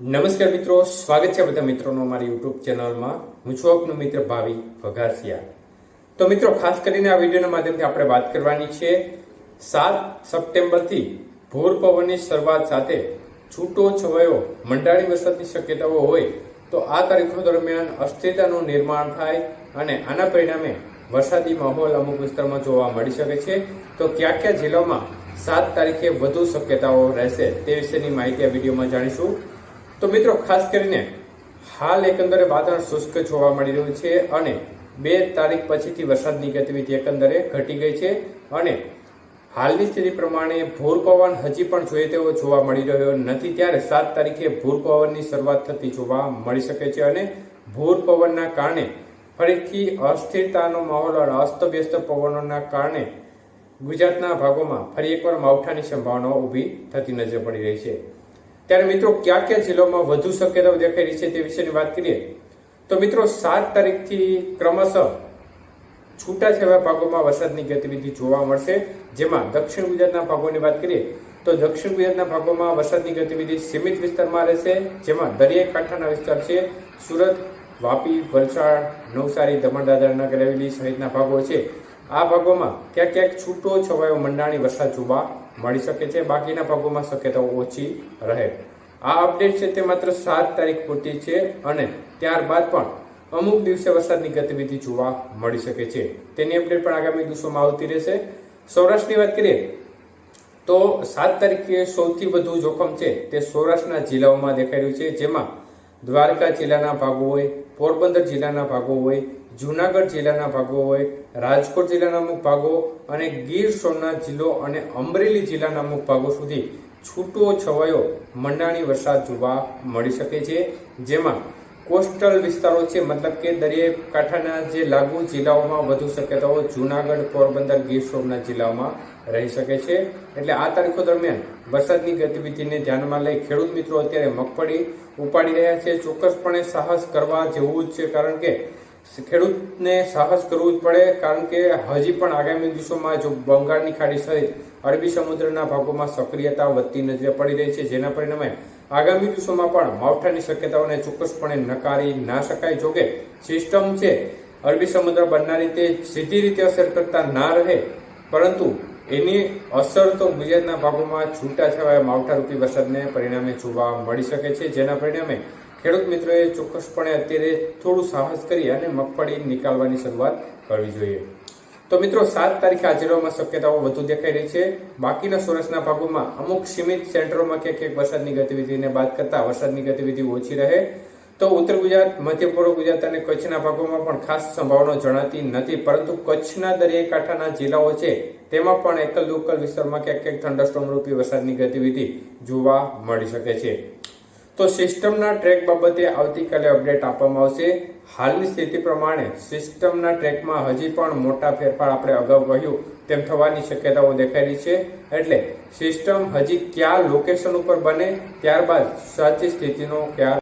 નમસ્કાર મિત્રો, સ્વાગત છે બધા મિત્રોનો અમારી યુટ્યુબ ચેનલમાં. હું છું આપનો મિત્ર ભાવિ વઘાસિયા તો મિત્રો, ખાસ કરીને આ વિડીયોના માધ્યમથી આપણે વાત કરવાની છે, સાત સપ્ટેમ્બરથી ભોર પવનની શરૂઆત સાથે છૂટો છવાયો મંડાળી વરસાદની શક્યતાઓ હોય તો આ તારીખો દરમિયાન અસ્થિરતાનું નિર્માણ થાય અને આના પરિણામે વરસાદી માહોલ અમુક વિસ્તારમાં જોવા મળી શકે છે. તો કયા કયા જિલ્લામાં સાત તારીખે વધુ શક્યતાઓ રહેશે તે વિશેની માહિતી આ વિડીયોમાં જાણીશું. તો મિત્રો, ખાસ કરીને હાલ એકંદરે વાતાવરણ શુષ્ક જોવા મળી રહ્યું છે અને બે તારીખ પછીથી વરસાદની ગતિવિધિ એકંદરે ઘટી ગઈ છે અને હાલની સ્થિતિ પ્રમાણે ભૂર પવન હજી પણ જોઈએ તેવો જોવા મળી રહ્યો નથી. ત્યારે સાત તારીખે ભૂર પવનની શરૂઆત થતી જોવા મળી શકે છે અને ભૂર પવનના કારણે ફરીથી અસ્થિરતાનો માહોલ અને અસ્તવ્યસ્ત પવનોના કારણે ગુજરાતના ભાગોમાં ફરી એકવાર માવઠાની સંભાવનાઓ ઊભી થતી નજર પડી રહી છે. ત્યારે મિત્રો કયા કયા જિલ્લામાં વધુ શક્યતાઓ દેખાઈ રહી છે તે વિશેની વાત કરીએ, તો મિત્રો સાત તારીખથી ક્રમશઃ છૂટાછવાયા ભાગોમાં વરસાદની ગતિવિધિ જોવા મળશે. જેમાં દક્ષિણ ગુજરાતના ભાગોની વાત કરીએ, તો દક્ષિણ ગુજરાતના ભાગોમાં વરસાદની ગતિવિધિ સીમિત વિસ્તારમાં રહેશે. જેમાં દરિયાઈ કાંઠાના વિસ્તાર છે, સુરત, વાપી, વલસાડ, નવસારી દમણ દાદરા નગર હવેલી સહિતના ભાગો છે. આ ભાગોમાં ક્યાંક ક્યાંક છૂટો છવાયો મંડાણી વરસાદ જોવા મળી શકે છે, બાકીના ભાગોમાં શક્યતાઓ ઓછી રહે. આ અપડેટ છે તે માત્ર સાત તારીખ પૂરતી છે અને ત્યારબાદ પણ અમુક દિવસે વરસાદની ગતિવિધિ જોવા મળી શકે છે. તેની અપડેટ પણ આગામી દિવસોમાં આવતી રહેશે. સૌરાષ્ટ્રની વાત કરીએ તો સાત તારીખે સૌથી વધુ જોખમ છે તે સૌરાષ્ટ્રના જિલ્લાઓમાં દેખાઈ રહ્યું છે, જેમાં દ્વારકા જિલ્લાના ભાગો હોય, પોરબંદર જિલ્લાના ભાગો હોય જુનાગઢ જિલ્લાના ભાગો હોય, રાજકોટ જિલ્લાના અમુક ભાગો અને ગીર સોમનાથ જિલ્લો અને અમરેલી જિલ્લાના અમુક ભાગો સુધી છૂટો છવાયો મંડાણી વરસાદ જોવા મળી શકે છે. જેમાં કોસ્ટલ વિસ્તારો છે, મતલબ કે દરિયાઈ કાંઠાના જે લાગુ જિલ્લાઓમાં વધુ શક્યતાઓ જુનાગઢ, પોરબંદર, ગીર સોમનાથ જિલ્લાઓમાં રહી શકે છે. એટલે આ તારીખો દરમિયાન વરસાદની ગતિવિધિને ધ્યાનમાં લઈ ખેડૂત મિત્રો અત્યારે મગફળી ઉપાડી રહ્યા છે. ચોક્કસપણે સાહસ કરવા જેવું જ છે, કારણ કે ખેડૂતને સાહસ કરવું જ પડે, કારણ કે હજી પણ આગામી દિવસોમાં જો બંગાળની ખાડી સહિત અરબી સમુદ્રના ભાગોમાં સક્રિયતા વધતી નજરે પડી રહી છે, જેના પરિણામે આગામી દિવસોમાં પણ માવઠાની શક્યતાઓને ચોક્કસપણે નકારી ના શકાય. જોકે સિસ્ટમ છે, અરબી સમુદ્ર બનનારી રીતે સીધી રીતે અસર કરતા ના રહે, પરંતુ એની અસર તો ગુજરાતના ભાગોમાં છૂટાછવાયા માવઠારૂપી વરસાદને પરિણામે જોવા મળી શકે છે, જેના પરિણામે ખેડૂત મિત્રોએ ચોક્કસપણે અત્યારે થોડું સાહસ કરી અને મગફળી નીકાળવાની શરૂઆત કરવી જોઈએ. તો મિત્રો, સાત તારીખે આ શક્યતાઓ વધુ દેખાઈ રહી છે. બાકીના સૌરાષ્ટ્રના ભાગોમાં અમુક સીમિત સેન્ટરોમાં ક્યાંક ક્યાંક વરસાદની ગતિવિધિને બાદ કરતા વરસાદની ગતિવિધિ ઓછી રહે. તો ઉત્તર ગુજરાત, મધ્ય પૂર્વ ગુજરાત અને કચ્છના ભાગોમાં પણ ખાસ સંભાવના જણાતી નથી, પરંતુ કચ્છના દરિયાકાંઠાના જિલ્લાઓ છે, તેમાં પણ એકલ લોકલ વિસ્તારમાં ક્યાંક ક્યાંક થંડરસ્ટોમ રૂપી વરસાદની ગતિવિધિ જોવા મળી શકે છે. તો સિસ્ટમના ટ્રેક બાબતે આવતીકાલે અપડેટ આપવામાં આવશે. હાલની સ્થિતિ પ્રમાણે સિસ્ટમના ટ્રેકમાં હજી પણ મોટા ફેરફાર આપણે અગાઉ કહ્યું તેમ થવાની શક્યતાઓ દેખાઈ રહી છે. એટલે સિસ્ટમ હજી કયા લોકેશન ઉપર બને, ત્યારબાદ સાચી સ્થિતિનો ખ્યાલ